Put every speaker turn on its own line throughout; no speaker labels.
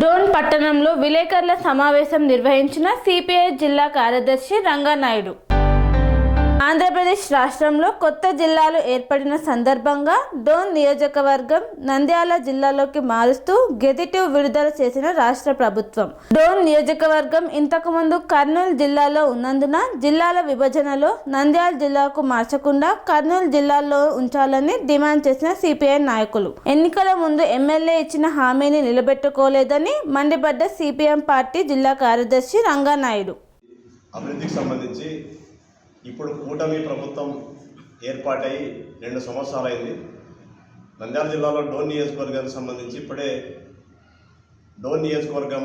డోన్ పట్టణంలో విలేకరుల సమావేశం నిర్వహించిన సిపిఐ జిల్లా కార్యదర్శి రంగానాయుడు. ఆంధ్రప్రదేశ్ రాష్ట్రంలో కొత్త జిల్లాలు ఏర్పడిన సందర్భంగా డోన్ నియోజకవర్గం నంద్యాల జిల్లాలోకి మారుస్తూ గెజిటివ్ విడుదల చేసిన రాష్ట్ర ప్రభుత్వం. డోన్ నియోజకవర్గం ఇంతకుముందు కర్నూలు జిల్లాలో ఉన్నందున జిల్లాల విభజనలో నంద్యాల జిల్లాకు మార్చకుండా కర్నూలు జిల్లాలో ఉంచాలని డిమాండ్ చేసిన సిపిఐ నాయకులు. ఎన్నికల ముందు ఎమ్మెల్యే ఇచ్చిన హామీని నిలబెట్టుకోలేదని మండిపడ్డ సిపిఎం పార్టీ జిల్లా కార్యదర్శి రంగానాయుడు.
అభివృద్ధికి సంబంధించి ఇప్పుడు కూటమి ప్రభుత్వం ఏర్పాటై రెండు సంవత్సరాలైంది. నంద్యాల జిల్లాలో డోన్ నియోజకవర్గానికి సంబంధించి ఇప్పుడే డోన్ నియోజకవర్గం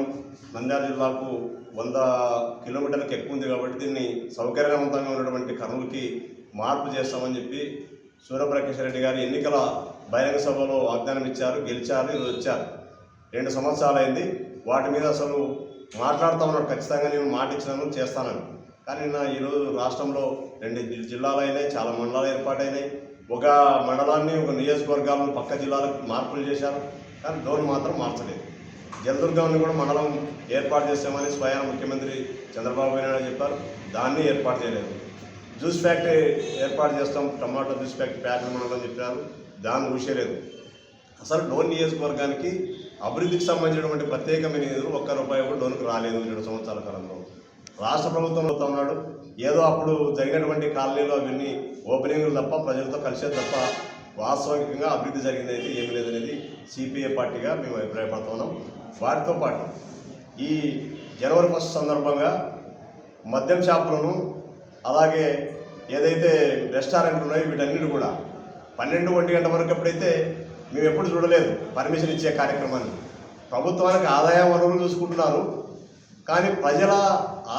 నంద్యాల జిల్లాకు వంద కిలోమీటర్లకు ఎక్కువ ఉంది కాబట్టి దీన్ని సౌకర్యవంతంగా ఉన్నటువంటి కర్నూలుకి మార్పు చేస్తామని చెప్పి సూర్యప్రకాష్ రెడ్డి గారు ఎన్నికల బహిరంగ సభలో వాగ్దానం ఇచ్చారు గెలిచారు ఈరోజు వచ్చారు. రెండు సంవత్సరాలైంది. వాటి మీద అసలు మాట్లాడుతూ ఉన్నాడు ఖచ్చితంగా నేను మాట ఇచ్చినాను చేస్తానని. కానీ నా ఈరోజు రాష్ట్రంలో రెండు జిల్లాలు అయినాయి చాలా మండలాలు ఏర్పాటైనాయి. ఒక మండలాన్ని ఒక నియోజకవర్గాలను పక్క జిల్లాలకు మార్పులు చేశారు. కానీ డోన్ మాత్రం మార్చలేదు. జలదుర్గాన్ని కూడా మండలం ఏర్పాటు చేస్తామని స్వయాన ముఖ్యమంత్రి చంద్రబాబు నాయుడు చెప్పారు. దాన్ని ఏర్పాటు చేయలేదు. జ్యూస్ ఫ్యాక్టరీ ఏర్పాటు చేస్తాం టమాటో జ్యూస్ ఫ్యాక్టరీ ఫ్యాక్టరీ మండలం చెప్పారు. దాన్ని ఊసేయలేదు అసలు డోన్ నియోజకవర్గానికి అభివృద్ధికి సంబంధించినటువంటి ప్రత్యేకమైన నిధులు ఒక్క రూపాయి కూడా డోన్కు రాలేదు రెండు సంవత్సరాల కాలంలో. రాష్ట్ర ప్రభుత్వం ఉన్నాడు. ఏదో అప్పుడు జరిగినటువంటి కాలనీలో అవన్నీ ఓపెనింగ్లు తప్ప ప్రజలతో కలిసేది తప్ప వాస్తవికంగా అభివృద్ధి జరిగింది అయితే ఏమీ లేదనేది సిపిఐ పార్టీగా మేము అభిప్రాయపడుతున్నాం వారితో పాటు ఈ జనవరి ఫస్ట్ సందర్భంగా మద్యం షాపులను అలాగే ఏదైతే రెస్టారెంట్లు ఉన్నాయో వీటన్నిటి కూడా పన్నెండు ఒంటి గంట వరకు ఎప్పుడైతే మేము ఎప్పుడు చూడలేదు పర్మిషన్ ఇచ్చే కార్యక్రమాన్ని. ప్రభుత్వానికి ఆదాయ వనరులు చూసుకుంటున్నారు. కానీ ప్రజల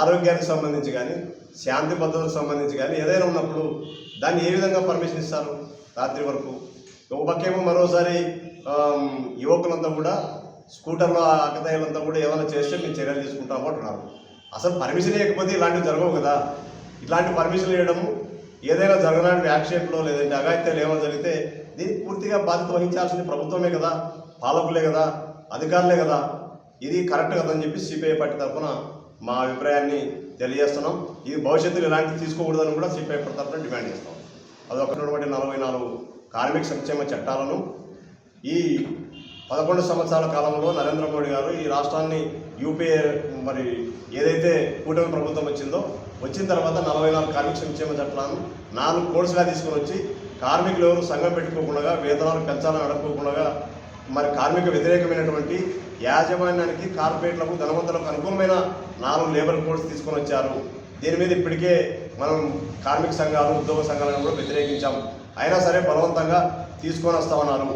ఆరోగ్యానికి సంబంధించి కానీ శాంతి భద్రతకు సంబంధించి కానీ ఏదైనా ఉన్నప్పుడు దాన్ని ఏ విధంగా పర్మిషన్ ఇస్తారు రాత్రి వరకు? ఒక పక్కేమో మరోసారి యువకులంతా కూడా స్కూటర్లో అక్కదయ్యలంతా కూడా ఏమైనా చేస్తే మేము చర్యలు తీసుకుంటాము అంటున్నారు. అసలు పర్మిషన్ ఇవ్వకపోతే ఇలాంటివి జరగవు కదా. ఇలాంటి పర్మిషన్ ఇవ్వడము ఏదైనా జరగడానికి యాక్సిడెంట్లో లేదంటే అగాయిత్యాలు ఏమైనా జరిగితే దీనికి పూర్తిగా బాధ్యత వహించాల్సింది ప్రభుత్వమే కదా పాలకులే కదా అధికారులే కదా. ఇది కరెక్ట్ కదని చెప్పి సిపిఐ పార్టీ తరఫున మా అభిప్రాయాన్ని తెలియజేస్తున్నాం. ఇది భవిష్యత్తులో ఇలాంటివి తీసుకోకూడదని కూడా సిపిఐ పార్టీ తరఫున డిమాండ్ చేస్తాం. అదొకటి నలభై నాలుగు కార్మిక సంక్షేమ చట్టాలను ఈ పదకొండు సంవత్సరాల కాలంలో నరేంద్ర మోడీ గారు ఈ రాష్ట్రాన్ని యూపీఏ మరి ఏదైతే కూటమి ప్రభుత్వం వచ్చిందో వచ్చిన తర్వాత నలభై నాలుగు కార్మిక సంక్షేమ చట్టాలను నాలుగు కోర్సుగా తీసుకొని వచ్చి కార్మికులు ఎవరు సంఘం పెట్టుకోకుండా వేతనాలు పెంచాలని అడుక్కోకుండా మరి కార్మిక వ్యతిరేకమైనటువంటి యాజమాన్యానికి కార్పొరేట్లకు ధనవంతులకు అనుకూలమైన నాలుగు లేబర్ కోడ్స్ తీసుకొని వచ్చారు. దీని మీద ఇప్పటికే మనం కార్మిక సంఘాలు ఉద్యోగ సంఘాలను కూడా వ్యతిరేకించాం అయినా సరే బలవంతంగా తీసుకొని వస్తామన్నారు.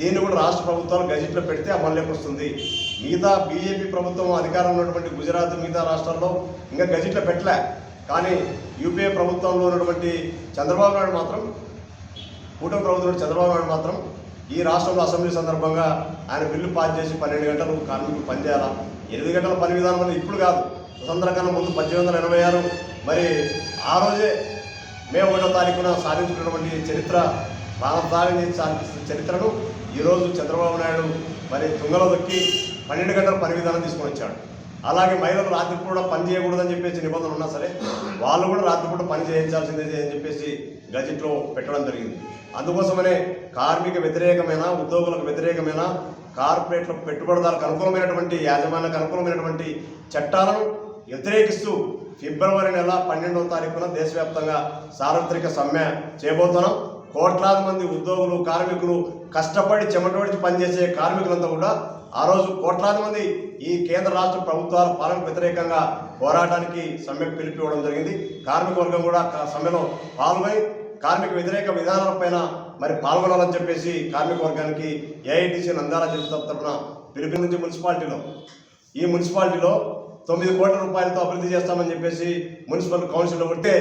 దీన్ని కూడా రాష్ట్ర ప్రభుత్వాలు గజెట్లో పెడితే అమల్లోకి వస్తుంది. మిగతా బీజేపీ ప్రభుత్వం అధికారంలో ఉన్నటువంటి గుజరాత్ మిగతా రాష్ట్రాల్లో ఇంకా గజెట్లో పెట్టలే. కానీ యూపీఏ ప్రభుత్వంలో ఉన్నటువంటి చంద్రబాబు నాయుడు మాత్రం కూటమి ప్రభుత్వం చంద్రబాబు నాయుడు మాత్రం ఈ రాష్ట్రంలో అసెంబ్లీ సందర్భంగా ఆయన బిల్లు పాస్ చేసి పన్నెండు గంటలు కార్మికులు పనిచేయాలా? ఎనిమిది గంటల పని విధానం అనేది ఇప్పుడు కాదు. స్వతంత్ర కన్నా ముందు పద్దెనిమిది వందల ఎనభై ఆరు. మరి ఆ రోజే మే ఒకటో తారీఖున సాధించుకున్నటువంటి చరిత్ర భారతాన్ని సాధించిన చరిత్రను ఈరోజు చంద్రబాబు నాయుడు మరి తుంగలో దొక్కి పన్నెండు గంటల పని విధానం తీసుకొని వచ్చాడు. అలాగే మహిళలు రాత్రిపూట కూడా పని చేయకూడదని చెప్పేసి నిబంధనలు ఉన్నా సరే వాళ్ళు కూడా రాత్రిపూట పని చేయించాల్సిందే అని చెప్పేసి గజెట్లో పెట్టడం జరిగింది. అందుకోసమనే కార్మిక వ్యతిరేకమైన ఉద్యోగులకు వ్యతిరేకమైన కార్పొరేట్లకు పెట్టుబడిదారులకు అనుకూలమైనటువంటి యాజమాన్యకు అనుకూలమైనటువంటి చట్టాలను వ్యతిరేకిస్తూ ఫిబ్రవరి నెల పన్నెండవ తారీఖున దేశవ్యాప్తంగా సార్వత్రిక సమ్మె చేయబోతున్నాం. కోట్లాది మంది ఉద్యోగులు కార్మికులు కష్టపడి చెమటోడిచి పనిచేసే కార్మికులంతా కూడా ఆ రోజు కోట్లాది మంది ఈ కేంద్ర రాష్ట్ర ప్రభుత్వాల పాలనకు వ్యతిరేకంగా పోరాటానికి సమ్మె పిలిపివ్వడం జరిగింది. కార్మిక వర్గం కూడా సమ్మెలో పాల్గొని కార్మిక వ్యతిరేక విధానాలపైన మరి పాల్గొనాలని చెప్పేసి కార్మిక వర్గానికి ఏఐటీసీ నంద్యాల చేసిన తరఫున పిలుపునించి మున్సిపాలిటీలో. ఈ మున్సిపాలిటీలో తొమ్మిది కోట్ల రూపాయలతో అభివృద్ధి చేస్తామని చెప్పేసి మున్సిపల్ కౌన్సిల్లో ఉంటే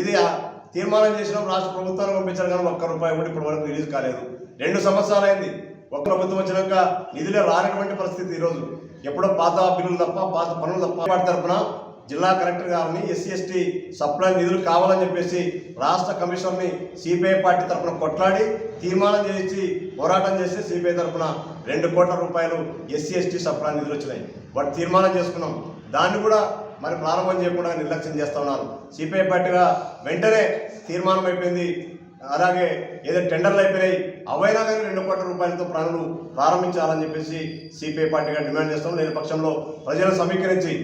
ఇది ఆ తీర్మానం చేసిన రాష్ట్ర ప్రభుత్వానికి పంపించారు కానీ ఒక్క రూపాయి కూడా ఇప్పటి వరకు రిలీజ్ కాలేదు. రెండు సంవత్సరాలు అయింది ఒక ప్రభుత్వం వచ్చినాక నిధులే రానటువంటి పరిస్థితి ఈరోజు. ఎప్పుడో పాత బిల్లులు తప్ప పాత పనులు తప్ప. వాటి తరఫున జిల్లా కలెక్టర్ గారిని ఎస్సీ ఎస్టీ సప్లై నిధులు కావాలని చెప్పేసి రాష్ట్ర కమిషన్ని సిపిఐ పార్టీ తరఫున కొట్లాడి తీర్మానం చేసి పోరాటం చేసి సిపిఐ తరఫున రెండు కోట్ల రూపాయలు ఎస్సీ ఎస్టీ సప్లై నిధులు వచ్చినాయి. వాటి తీర్మానం చేసుకున్నాం. దాన్ని కూడా మరి ప్రారంభం చేయకుండా నిర్లక్ష్యం చేస్తా ఉన్నారు. సిపిఐ పార్టీగా వెంటనే తీర్మానం అయిపోయింది. అలాగే ఏదో టెండర్లు అయిపోయినాయి. అవైనా కానీ రెండు కోట్ల రూపాయలతో పనులు ప్రారంభించాలని చెప్పేసి సిపిఐ పార్టీగా డిమాండ్ చేస్తాం. లేని పక్షంలో ప్రజలను సమీకరించి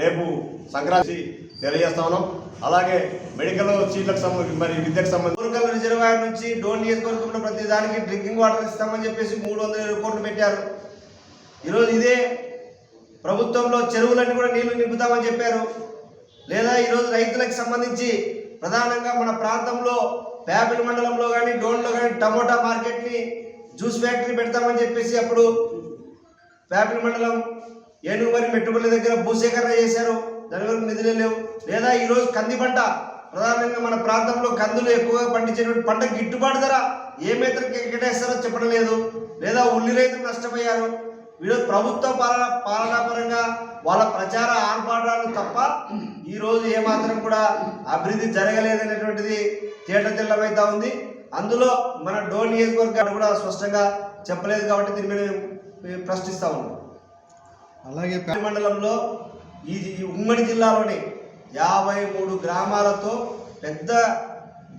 రేపు సంక్రాంతి తెలియజేస్తా ఉన్నాం. అలాగే మెడికల్ సీట్లకు సంబంధించి మరి విద్యకు సంబంధించి
రిజర్వాయర్ నుంచి డోన్ నియోజకవర్గంలో ప్రతి దానికి డ్రింకింగ్ వాటర్ ఇస్తామని చెప్పేసి మూడు వందల ఇరవై కోట్లు పెట్టారు. ఈరోజు ఇదే ప్రభుత్వంలో చెరువులన్నీ కూడా నీళ్ళు నింపుతామని చెప్పారు. లేదా ఈరోజు రైతులకు సంబంధించి ప్రధానంగా మన ప్రాంతంలో ప్యాపిల్ మండలంలో కానీ డోన్లో కానీ టమోటా మార్కెట్ని జ్యూస్ ఫ్యాక్టరీ పెడతామని చెప్పేసి అప్పుడు ప్యాపిల్ మండలం ఏనుగుమరి మెట్టుపల్లి దగ్గర భూసేకరణ చేశారు. దాని వరకు నిధులే లేవు. లేదా ఈరోజు కంది పంట ప్రధానంగా మన ప్రాంతంలో కందులు ఎక్కువగా పండించేటువంటి పంట గిట్టుబాటు ధర ఏ మేతకి ఎక్కడేస్తారో చెప్పడం లేదు. లేదా ఉల్లి రైతులు నష్టపోయారు. ఈరోజు ప్రభుత్వ పాలన పాలనాపరంగా వాళ్ళ ప్రచార ఆర్భాటాలు తప్ప ఈరోజు ఏమాత్రం కూడా అభివృద్ధి జరగలేదనేటువంటిది తేట తెల్లమైతా ఉంది. అందులో మన డోన్ నియోజకవర్గాన్ని కూడా స్పష్టంగా చెప్పలేదు కాబట్టి దీని మీద మేము ప్రశ్నిస్తా ఉన్నాం.
అలాగే
మండలంలో ఈ ఉమ్మడి జిల్లాలోని యాభై మూడు గ్రామాలతో పెద్ద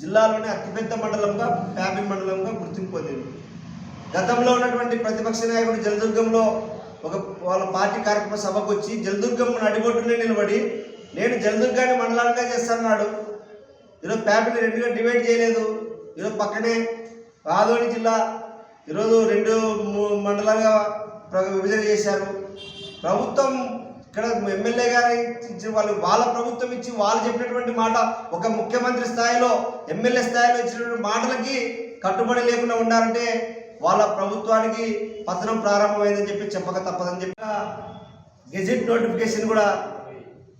జిల్లాలోని అతిపెద్ద మండలంగా ప్యాబిల్ మండలంగా గుర్తింపు పొందింది. గతంలో ఉన్నటువంటి ప్రతిపక్ష నాయకుడు జలదుర్గంలో ఒక వాళ్ళ పార్టీ కార్యక్రమ సభకు వచ్చి జలదుర్గం నడిబొట్టునే నిలబడి నేను జలదుర్గాన్ని మండలాలుగా చేస్తున్నాడు. ఈరోజు ప్యాబిల్ రెండుగా డివైడ్ చేయలేదు. ఈరోజు పక్కనే ఆదోని జిల్లా ఈరోజు రెండు ము- మండలాలుగా విభజన చేశారు. ప్రభుత్వం ఇక్కడ ఎమ్మెల్యే గారు ఇచ్చిన వాళ్ళు వాళ్ళ ప్రభుత్వం ఇచ్చి వాళ్ళు చెప్పినటువంటి మాట ఒక ముఖ్యమంత్రి స్థాయిలో ఎమ్మెల్యే స్థాయిలో ఇచ్చినటువంటి మాటలకి కట్టుబడి లేకుండా ఉన్నారంటే వాళ్ళ ప్రభుత్వానికి పతనం ప్రారంభమైందని చెప్పి చెప్పక తప్పదని చెప్పి గెజిట్ నోటిఫికేషన్ కూడా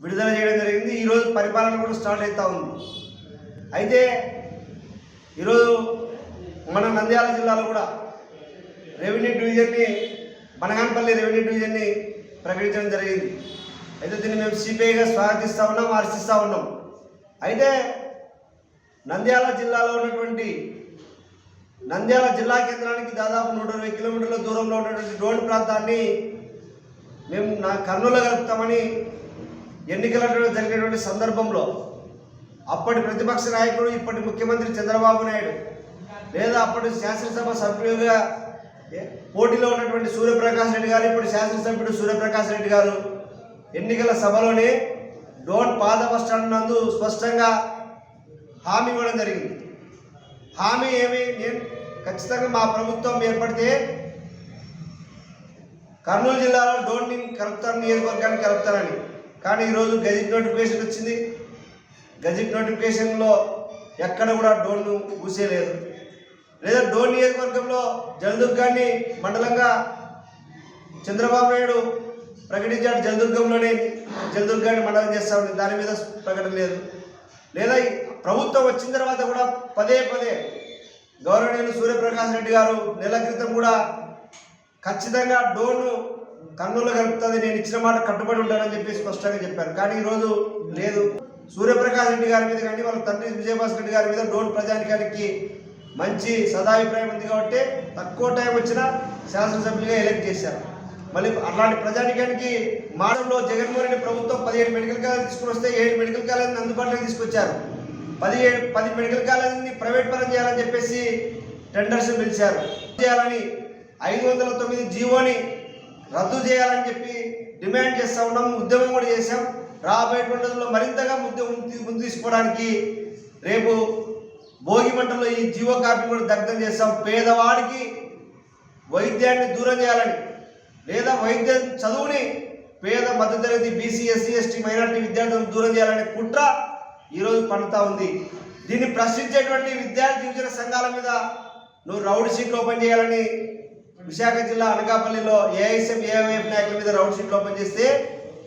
విడుదల చేయడం జరిగింది. ఈరోజు పరిపాలన కూడా స్టార్ట్ అవుతూ ఉంది. అయితే ఈరోజు మన నంద్యాల జిల్లాలో కూడా రెవెన్యూ డివిజన్ని బనగానపల్లి రెవెన్యూ డివిజన్ని ప్రకటించడం జరిగింది. అయితే దీన్ని మేము సిపిఐగా స్వాగతిస్తూ ఉన్నాం హర్షిస్తూ ఉన్నాం. అయితే నంద్యాల జిల్లాలో ఉన్నటువంటి నంద్యాల జిల్లా కేంద్రానికి దాదాపు నూట ఇరవై కిలోమీటర్ల దూరంలో ఉన్నటువంటి డోన్ ప్రాంతాన్ని మేము నా కర్నూలు కలుపుతామని ఎన్నికల జరిగినటువంటి సందర్భంలో అప్పటి ప్రతిపక్ష నాయకుడు ఇప్పటి ముఖ్యమంత్రి చంద్రబాబు నాయుడు లేదా అప్పటి శాసనసభ సభ్యులుగా పోటీలో ఉన్నటువంటి సూర్యప్రకాష్ రెడ్డి గారు ఇప్పుడు శాసనసభ్యుడు సూర్యప్రకాష్ రెడ్డి గారు ఎన్నికల సభలోనే డోన్ పాద బస్టాండ్ నందు స్పష్టంగా హామీ ఇవ్వడం జరిగింది. హామీ ఏమి? నేను ఖచ్చితంగా మా ప్రభుత్వం ఏర్పడితే కర్నూలు జిల్లాలో డోన్ని కలుపుతాను నియోజకవర్గాన్ని కలుపుతానని కానీ ఈరోజు గజిట్ నోటిఫికేషన్ వచ్చింది. గజిట్ నోటిఫికేషన్లో ఎక్కడ కూడా డోన్ను ఊసేయలేదు లేదా డోన్ నియోజకవర్గంలో జలదుర్గాన్ని మండలంగా చంద్రబాబు నాయుడు ప్రకటించాడు. జలదుర్గంలోనే జలదుర్గాన్ని మండలం చేస్తామని దాని మీద ప్రకటన లేదు. లేదా ప్రభుత్వం వచ్చిన తర్వాత కూడా పదే పదే గౌరవనీయులు సూర్యప్రకాష్ రెడ్డి గారు నెల క్రితం కూడా ఖచ్చితంగా డోర్ను కన్నులు కలుపుతుంది నేను ఇచ్చిన మాట కట్టుబడి ఉంటానని చెప్పి స్పష్టంగా చెప్పారు. కానీ ఈరోజు లేదు. సూర్యప్రకాష్ రెడ్డి గారి మీద కానీ వాళ్ళ తండ్రి విజయభాస్కర్ రెడ్డి గారి మీద డోన్ ప్రజానికానికి మంచి సదాభిప్రాయం ఉంది కాబట్టి తక్కువ టైం వచ్చినా శాసనసభ్యులుగా ఎలక్ట్ చేశారు. మళ్ళీ అలాంటి ప్రజానికానికి మాడంలో జగన్మోహన్ రెడ్డి ప్రభుత్వం పదిహేడు మెడికల్ కాలేజ్ తీసుకుని వస్తే ఏడు మెడికల్ కాలేజీని అందుబాటులోకి తీసుకొచ్చారు. పదిహేడు పది మెడికల్ కాలేజీని ప్రైవేట్ పరం చేయాలని చెప్పేసి టెండర్స్ పిలిచారు. చేయాలని ఐదు వందల తొమ్మిది జీవోని రద్దు చేయాలని చెప్పి డిమాండ్ చేస్తూ ఉన్నాం ఉద్యమం కూడా చేశాం. రాబోయే రోజుల్లో మరింతగా ముందు ముందు తీసుకోవడానికి రేపు భోగి మంటలో ఈ జీవో కాపీ కూడా దగ్ధం చేస్తాం. పేదవాడికి వైద్యాన్ని దూరం చేయాలని లేదా వైద్య చదువుని పేద మధ్యతరగతి బీసీ ఎస్సీ ఎస్టీ మైనారిటీ విద్యార్థులను దూరం చేయాలనే కుట్ర ఈరోజు పండుతా ఉంది. దీన్ని ప్రశ్నించేటువంటి విద్యార్థి యువజన సంఘాల మీద నువ్వు రౌడ్ షీట్లు ఓపెన్ చేయాలని విశాఖ జిల్లా అనకాపల్లిలో ఏఐఎస్ఎం ఏఐఎఫ్ నాయకుల మీద రౌడ్ షీట్లు ఓపెన్ చేస్తే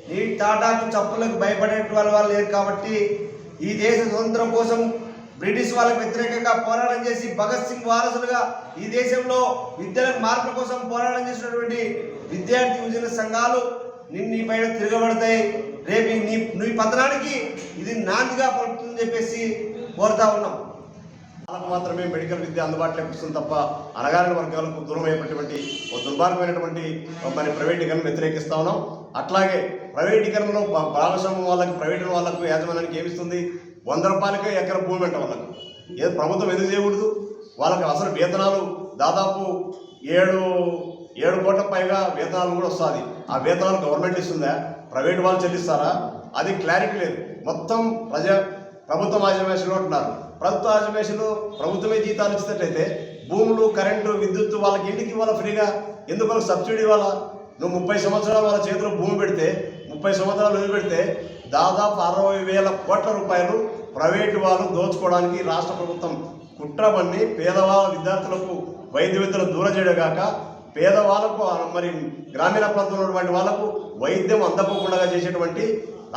నీ టాటాకు చప్పులకు భయపడే వాళ్ళ వాళ్ళు లేరు కాబట్టి ఈ దేశ స్వతంత్రం కోసం బ్రిటిష్ వాళ్ళకు వ్యతిరేకంగా పోరాటం చేసి భగత్ సింగ్ వారసులుగా ఈ దేశంలో విద్యలకు మార్పుల కోసం పోరాటం చేసినటువంటి విద్యార్థి యువజన సంఘాలు నిన్ను నీ పైన తిరగబడతాయి. రేపు నీ నీ పతనానికి ఇది నాందిగా పడుతుందని చెప్పేసి కోరుతా ఉన్నాం.
వాళ్ళకు మాత్రమే మెడికల్ విద్య అందుబాటులోకి వస్తుంది తప్ప అనగారిన వర్గాలకు దూరమైనటువంటి ఒక దుర్మార్గమైనటువంటి మరి ప్రైవేటీకరణ వ్యతిరేకిస్తా ఉన్నాం. అట్లాగే ప్రైవేటీకరణలో భా- భాగస్వామ్యం వాళ్ళకి ప్రైవేట్ వాళ్ళకు యాజమాన్యానికి ఏమిస్తుంది? వంద రూపాయలకే ఎకర భూమి అంట వాళ్ళకు. ఏదో ప్రభుత్వం ఎందుకు చేయకూడదు? వాళ్ళకి అసలు వేతనాలు దాదాపు ఏడు ఏడు కోట్ల పైగా వేతనాలు కూడా వస్తుంది. ఆ వేతనాలు గవర్నమెంట్ ఇస్తుందా? ప్రైవేట్ వాళ్ళు చెల్లిస్తారా? అది క్లారిటీ లేదు. మొత్తం ప్రజా ప్రభుత్వ యాజమాన్యంలో ఉంటున్నారు ప్రభుత్వ ఆజమేషన్లు ప్రభుత్వమే జీతాలు ఇచ్చినట్లయితే భూములు కరెంటు విద్యుత్ వాళ్ళకి ఇంటికి ఇవ్వాలి ఫ్రీగా? ఎందుకు వాళ్ళకి సబ్సిడీ ఇవ్వాలా? నువ్వు ముప్పై సంవత్సరాలు వాళ్ళ చేతిలో భూమి పెడితే ముప్పై సంవత్సరాలు వదిలిపెడితే దాదాపు అరవై వేల కోట్ల రూపాయలు ప్రైవేటు వాళ్ళు దోచుకోవడానికి రాష్ట్ర ప్రభుత్వం కుట్రబన్ని పేదవాళ్ళ విద్యార్థులకు వైద్య విద్యలు దూరం చేయడం కాక పేదవాళ్ళకు మరి గ్రామీణ ప్రాంతంలో ఉన్నటువంటి వాళ్ళకు వైద్యం అందకోకుండా చేసేటువంటి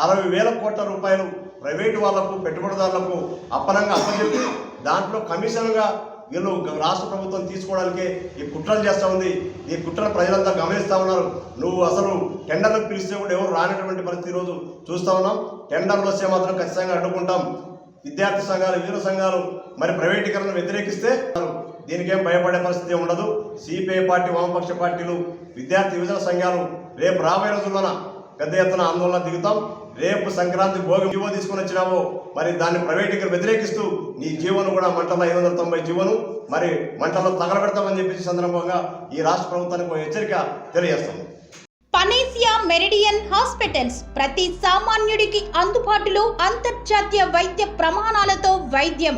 అరవై వేల కోట్ల రూపాయలు ప్రైవేటు వాళ్ళకు పెట్టుబడిదారులకు అప్పనంగా అప్పచెప్పి దాంట్లో కమిషన్గా వీళ్ళు రాష్ట్ర ప్రభుత్వం తీసుకోవడానికే ఈ కుట్రలు చేస్తూ ఉంది. ఈ కుట్రలు ప్రజలంతా గమనిస్తూ ఉన్నారు. నువ్వు అసలు టెండర్లకు పిలిస్తే కూడా ఎవరు రానటువంటి పరిస్థితి ఈరోజు చూస్తూ ఉన్నాం. టెండర్లు వస్తే మాత్రం ఖచ్చితంగా అడ్డుకుంటాం. విద్యార్థి సంఘాలు వివిధ సంఘాలు మరి ప్రైవేటీకరణను వ్యతిరేకిస్తే దీనికేం భయపడే పరిస్థితి ఉండదు. సిపిఐ పార్టీ వామపక్ష పార్టీలు విద్యార్థి విభజన సంఘాలు రేపు రాబోయే రోజుల్లోన పెద్ద ఎత్తున ఆందోళన దిగుతాం. రేపు సంక్రాంతి భోగి జీవో తీసుకుని వచ్చినావో మరి దాన్ని ప్రైవేటీకి వ్యతిరేకిస్తూ నీ జీవోను కూడా మంటల ఐదు వందల తొంభై జీవోను మరి మంటల్లో తగలబెడతామని చెప్పేసి సందర్భంగా ఈ రాష్ట్ర ప్రభుత్వానికి హెచ్చరిక తెలియజేస్తాం.
పనేసియా మెరిడియన్ హాస్పిటల్స్ ప్రతి సామాన్యుడికి అందుబాటులో అంతర్జాతీయ వైద్య ప్రమాణాలతో వైద్యం.